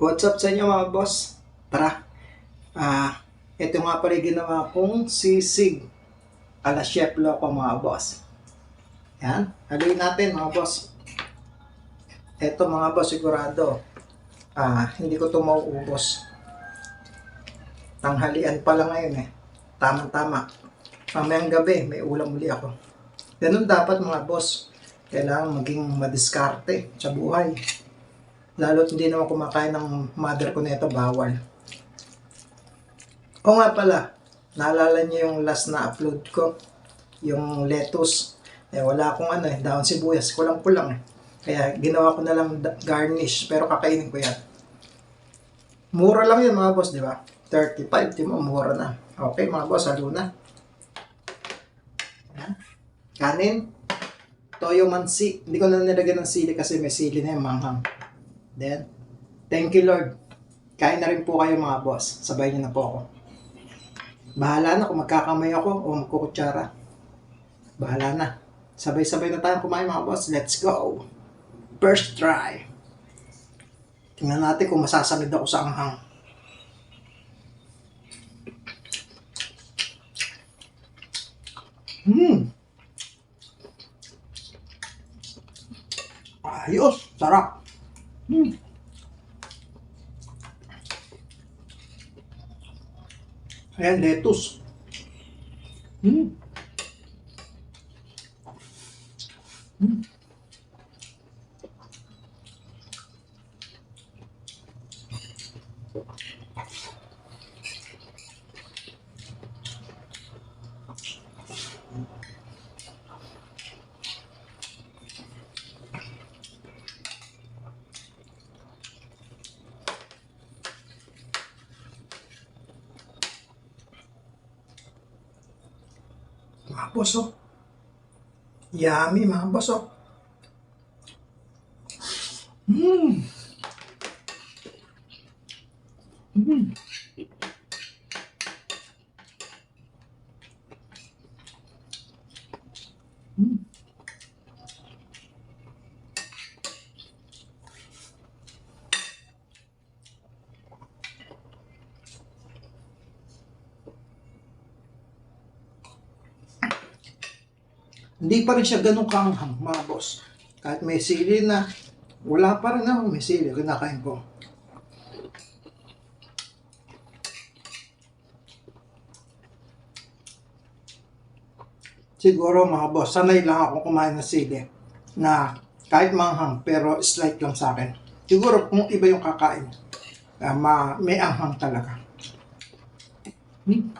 What's up sa inyo mga boss? Tara. Ah, ito nga pala ginawa kong sisig ala chef loco mga boss. Yan. Haluin natin mga boss. Ito mga boss sigurado. Ah, hindi ko to mauubos. Tanghalian pa lang ngayon eh. Tama-tama. Mamayang gabi, may ulam muli ako. Ganun dapat mga boss. Kailangan maging madiskarte sa buhay. Lalo't hindi naman kumakain ng mother ko nito, bawal. O nga pala, naalala niyo yung last na upload ko, yung lettuce. Eh, wala akong ano eh, daon sibuyas, kulang-kulang eh. Kaya ginawa ko na lang garnish, pero kakainin ko yan. Mura lang yun mga boss, di ba? 35, di mo, mura na. Okay mga boss, halo na. Kanin, toyo mansi. Hindi ko na nilagyan ng sili kasi may sili na yung manghang. Then, thank you Lord. Kain na rin po kayo mga boss. Sabay niyo na po ako. Bahala na kung magkakamay ako o magkukutsara. Bahala na. Sabay-sabay na tayong kumain mga boss. Let's go. First try. Tingnan natin kung masasamid ako sa anghang. Hmm. Ayos. Sarap. Hmm. Ayan, lettuce. Hmm. Hmm. Mga boss, oh. Yummy, mga boss. Mmm. Hindi pa rin siya ganun kanghang, mga boss. Kahit may sili na, wala pa rin ako may sili, kinakain ko. Siguro mga boss, sanay lang ako kumain ng sili na kahit manghang pero slight lang sa akin. Siguro kung iba yung kakain, ah, ma, may anghang talaga. Hmm.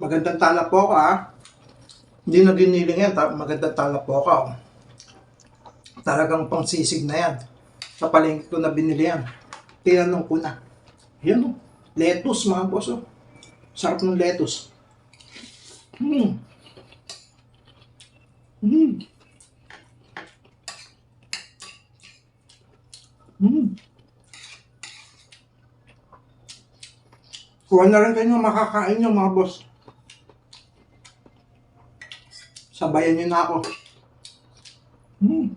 Magandang tala po ka ah. Hindi na giniling yan, magandang tala po. Oh. Talagang pangsisig na yan. Sa palengke ko na binili yan. Tinanong ko na. Yan oh. Lettuce mga boss oh. Sarap ng lettuce. Hmm. Hmm. Hmm. Kuha na rin kayo makakain nyo mga boss. Sabayan nyo na ako. Hmm.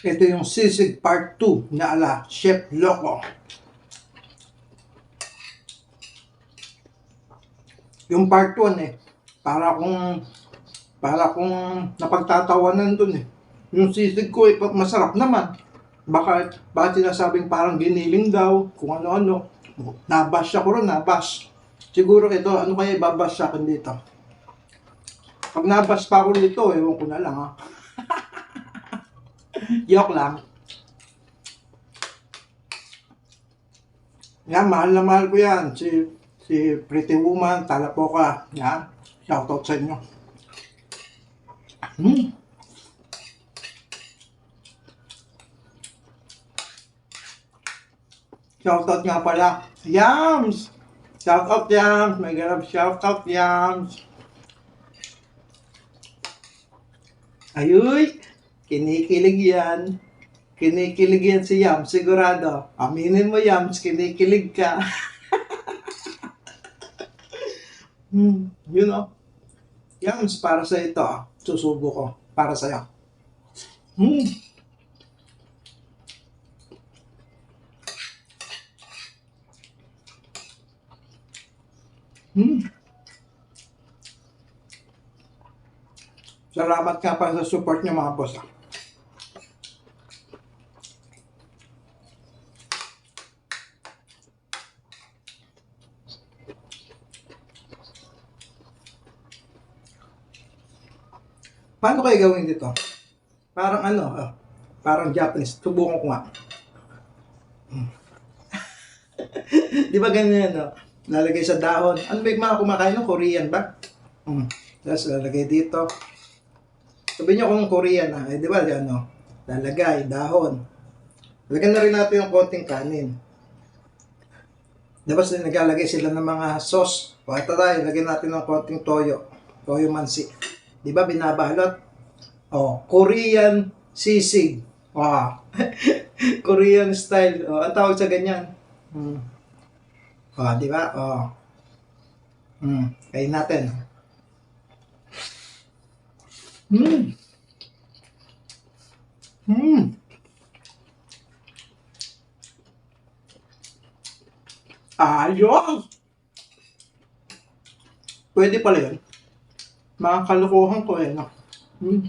Ito yung sisig part 2 na ala Chef Loco. Yung part 1 eh, para kung para kung napagtatawanan dun eh. Yung sisig ko eh, masarap naman. Baka, bakit sinasabing parang giniling daw, kung ano-ano. Nabash ako ron, nabash. Siguro ito, ano kaya ibabash sa akin dito? Pag nabash pa ako dito, ewan ko na lang ha. Joke lang. Yan, mahal na mahal ko yan. Si, si Pretty Woman, Talapoka. Yan, shoutout sa inyo. Hmm. Shoutout nga pala. Yams! Shoutout Yams! May ganap shoutout Yams! Ayuy! Kinikilig yan. Kinikilig yan si Yams, sigurado. Aminin mo Yams, kinikilig ka. hmm, yun o. Yams, para sa ito, ah. susubo ko. para sa'yo. Hmm. Hmm. Salamat nga pa sa support niyo mga boss. Paano kayo gawin dito? Parang ano, ah, parang Japanese. Subukan ko nga. Mm. Di ba ganyan, no? Lalagay sa dahon. Ano ba yung mga kumakain ng Korean ba? Mm. Tapos lalagay dito. Sabi niyo kung Korean na, eh, di ba, ano, lalagay, dahon. Lagyan na rin natin yung konting kanin. Tapos naglalagay sila ng mga sauce. Ito tayo, lagyan natin ng konting toyo. Toyo mansi. Di ba binabalot? Oh, Korean sisig. Wow. Korean style. Oh, ang tawag sa ganyan. Hmm. Oh, di ba? Oh. Hmm. Kain natin. Hmm. Hmm. Ayos! Pwede pala yun. Mga kalokohan ko eh. No? Hmm.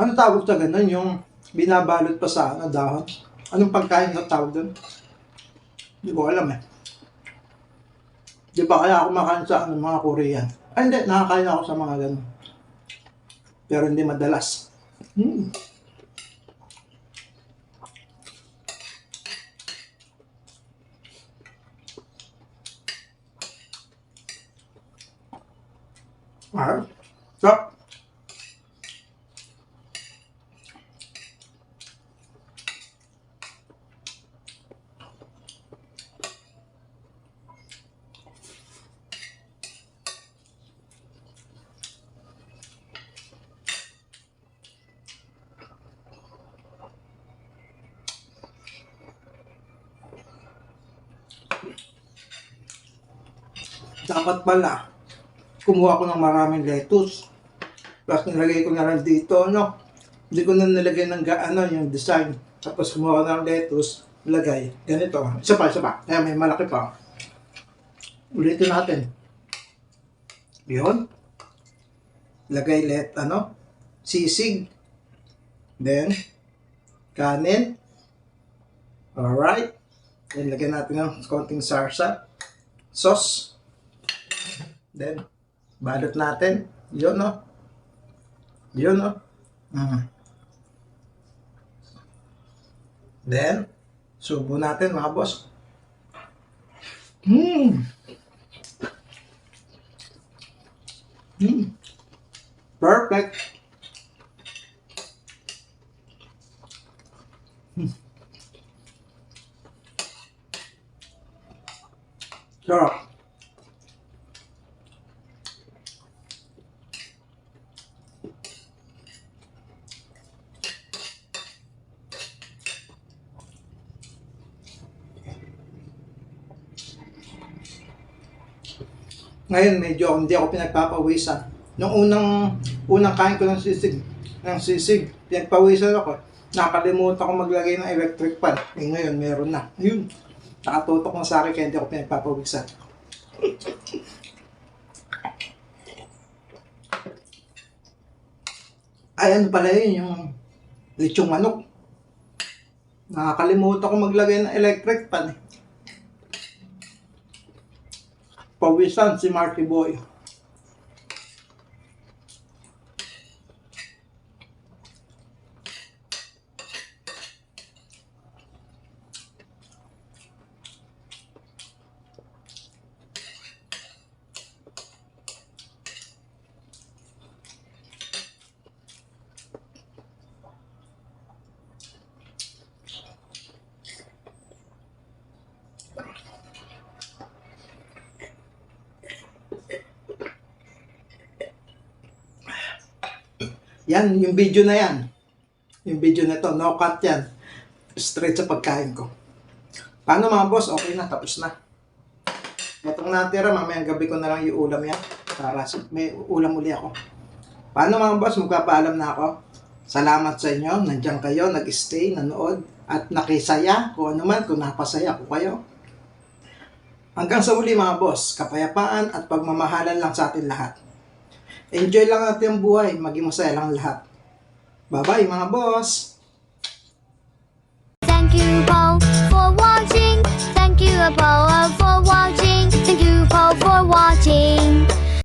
Ano tawag sa ganun? Yung binabalot pa sa ano, dahon? Anong pagkain na tawag doon? Hindi ko alam eh. Di ba kaya ako makain sa ano, mga Korean? Ay hindi, nakakain ako sa mga ganun. Pero hindi madalas. Hmm. Ah, sarap. Dapat pala, kumuha ko ng maraming lettuce. Tapos nilagay ko na lang dito, no? Hindi ko na nilagay ng ga, ano, yung design. Tapos kumuha ko ng lettuce, lagay. Ganito. Isa pa, isa pa. Kaya may malaki pa. Ulitin natin. Yun. Lagay let, ano? Sisig. Then, kanin. Alright. Then, lagyan natin ng konting sarsa. Sauce. Then, balot natin. Yun, no? Yun, no? Mm. Then, subo natin, mga boss. Hmm. Hmm. Perfect. Hmm. Sarap. Ngayon medyo hindi ako pinagpapawisan. Nung unang unang kain ko ng sisig, ng sisig, pinagpawisan ako. Nakalimutan ko maglagay ng electric fan. Eh ngayon meron na. Ayun. Nakatutok na sa akin kaya hindi ako pinagpapawisan. Ay ano pala yun, yung lechong manok. Nakakalimutan ko maglagay ng electric fan eh. Pawisan si Marky Boy. Yan, yung video na yan. Yung video na to, no cut yan. Straight sa pagkain ko. Paano mga boss? Okay na, tapos na. Etong natira, mamayang gabi ko na lang yung ulam yan. Para may ulam uli ako. Paano mga boss, magpapaalam na ako. Salamat sa inyo, nandiyan kayo, nag-stay, nanood, at nakisaya, kung ano man, kung napasaya ko kayo. Hanggang sa uli mga boss, kapayapaan at pagmamahalan lang sa atin lahat. Enjoy lang natin ang buhay, maging masaya lang lahat. Bye-bye mga boss! Thank you all for watching. Thank you all